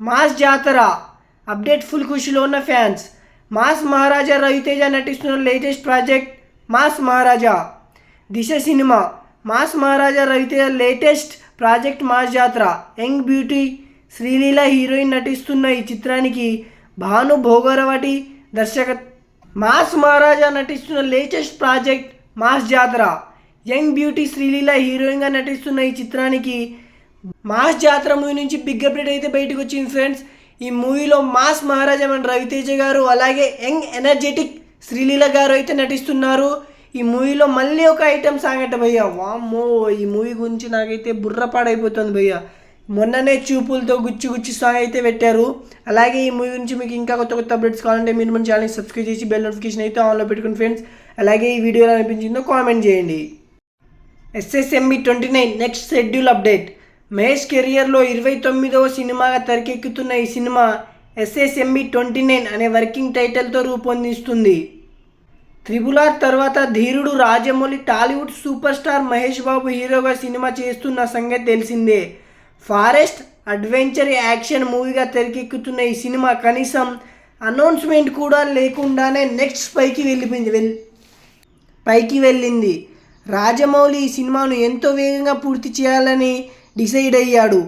Mass జాతర. Update full ఖుషిలో ఉన్న fans. Mass Maharaja Raviteja నటిస్తున్న లేటెస్ట్ ప్రాజెక్ట్ మాస్ మహారాజా. దిశ cinema. Mass Maharaja Raviteja latest project mass Jathara. Young beauty Sreeleela heroine నటిస్తున్న ఈ చిత్రానికి భాను భోగరవటి దర్శక మాస్ మహారాజా నటిస్తున్న latest project mass Jathara. Young beauty Sreeleela హీరోయిన్గా నటిస్తున్న ఈ చిత్రానికి మాస్ జాతర మూవీ నుంచి బిగ్ అప్డేట్ అయితే బయటకు వచ్చింది ఫ్రెండ్స్ ఈ మూవీలో మాస్ మహారాజా మన రవితేజ గారు అలాగే యంగ్ ఎనర్జెటిక్ శ్రీలీల గారు అయితే నటిస్తున్నారు. ఈ మూవీలో మళ్ళీ ఒక ఐటమ్ సాంగ్ అంట భయ్య. వామ్మో ఈ మూవీ గురించి నాకైతే బుర్రపాడైపోతుంది భయ్య. మొన్ననే చూపులతో గుచ్చి గుచ్చి సాంగ్ అయితే పెట్టారు. అలాగే ఈ మూవీ గురించి మీకు ఇంకా కొత్త కొత్త అప్డేట్స్ కావాలంటే మీరు మన ఛానల్ సబ్స్క్రైబ్ చేసి బెల్ నోటిఫికేషన్ అయితే ఆన్లో పెట్టుకుని ఫ్రెండ్స్ అలాగే ఈ వీడియో ఎలా అనిపించిందో కామెంట్ చేయండి. SSMB twenty nine next schedule update Mahesh కెరియర్లో ఇరవై తొమ్మిదవ సినిమాగా తెరకెక్కుతున్న ఈ సినిమా ఎస్ఎస్ఎంఈ ట్వంటీ నైన్ అనే వర్కింగ్ టైటిల్తో రూపొందిస్తుంది. త్రిబుల్ ఆర్ తర్వాత ధీరుడు Rajamouli Tollywood super star Mahesh Babu హీరోగా సినిమా చేస్తున్న సంగతి తెలిసిందే. ఫారెస్ట్ అడ్వెంచర్ యాక్షన్ మూవీగా తెరకెక్కుతున్న ఈ సినిమా కనీసం అనౌన్స్మెంట్ కూడా లేకుండానే నెక్స్ట్ పైకి వెళ్ళిపోయింది వెల్ పైకి వెళ్ళింది. రాజమౌళి ఈ సినిమాను ఎంతో వేగంగా పూర్తి చేయాలని డిసైడ్ అయ్యాడు.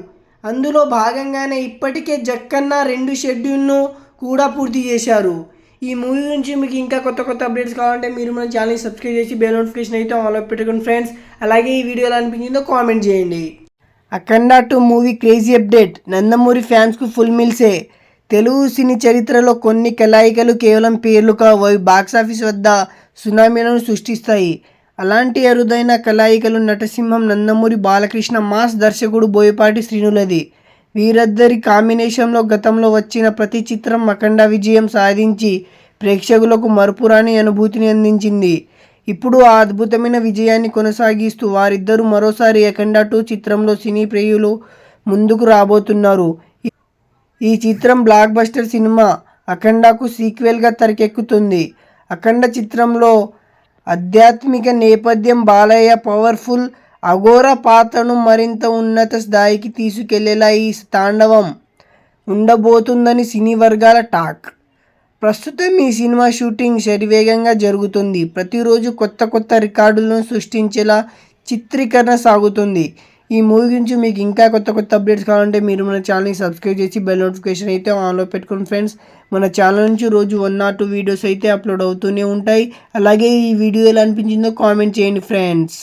అందులో భాగంగానే ఇప్పటికే జక్కన్న రెండు షెడ్యూల్ను కూడా పూర్తి చేశారు. ఈ మూవీ గురించి మీకు ఇంకా కొత్త కొత్త అప్డేట్స్ కావాలంటే మీరు మన ఛానల్ సబ్స్క్రైబ్ చేసి బెల్ నోటిఫికేషన్ అయితే అలా పెట్టుకోండి ఫ్రెండ్స్. అలాగే ఈ వీడియోలో అనిపించిందో కామెంట్ చేయండి. Akhanda two movie crazy update. Nandamuri ఫ్యాన్స్కు full మిల్సే. తెలుగు సినీ చరిత్రలో కొన్ని కలాయికలు కేవలం పేర్లు కావు. అవి బాక్సాఫీస్ వద్ద సునామీలను సృష్టిస్తాయి. అలాంటి అరుదైన కలాయికలు నటసింహం నందమూరి బాలకృష్ణ మాస్ దర్శకుడు బోయపాటి శ్రీనులది. వీరిద్దరి కాంబినేషన్లో గతంలో వచ్చిన ప్రతి చిత్రం అఖండ విజయం సాధించి ప్రేక్షకులకు మరపురాని అనుభూతిని అందించింది. ఇప్పుడు ఆ అద్భుతమైన విజయాన్ని కొనసాగిస్తూ వారిద్దరూ మరోసారి అఖండ టూ చిత్రంలో సినీ ప్రియులు ముందుకు రాబోతున్నారు. ఈ చిత్రం బ్లాక్ బస్టర్ సినిమా అఖండకు సీక్వెల్గా తెరకెక్కుతుంది. అఖండ చిత్రంలో ఆధ్యాత్మిక నేపథ్యం బాలయ్య పవర్ఫుల్ అఘోర పాత్రను మరింత ఉన్నత స్థాయికి తీసుకెళ్ళేలా ఈ తాండవం ఉండబోతుందని సినీ వర్గాల టాక్. ప్రస్తుతం ఈ సినిమా షూటింగ్ శరివేగంగా జరుగుతుంది. ప్రతిరోజు కొత్త కొత్త రికార్డులను సృష్టించేలా చిత్రీకరణ సాగుతుంది. ఈ మూవీ గురించి మీకు ఇంకా కొత్త కొత్త అప్డేట్స్ కావాలంటే మీరు మన ఛానల్ని సబ్స్క్రైబ్ చేసి బెల్ నోటిఫికేషన్ అయితే ఆన్లో పెట్టుకోండి ఫ్రెండ్స్. మన ఛానల్ నుంచి రోజు వన్ ఆర్ టూ వీడియోస్ అయితే అప్లోడ్ అవుతూనే ఉంటాయి. అలాగే ఈ వీడియో ఎలా అనిపించిందో కామెంట్ చేయండి ఫ్రెండ్స్.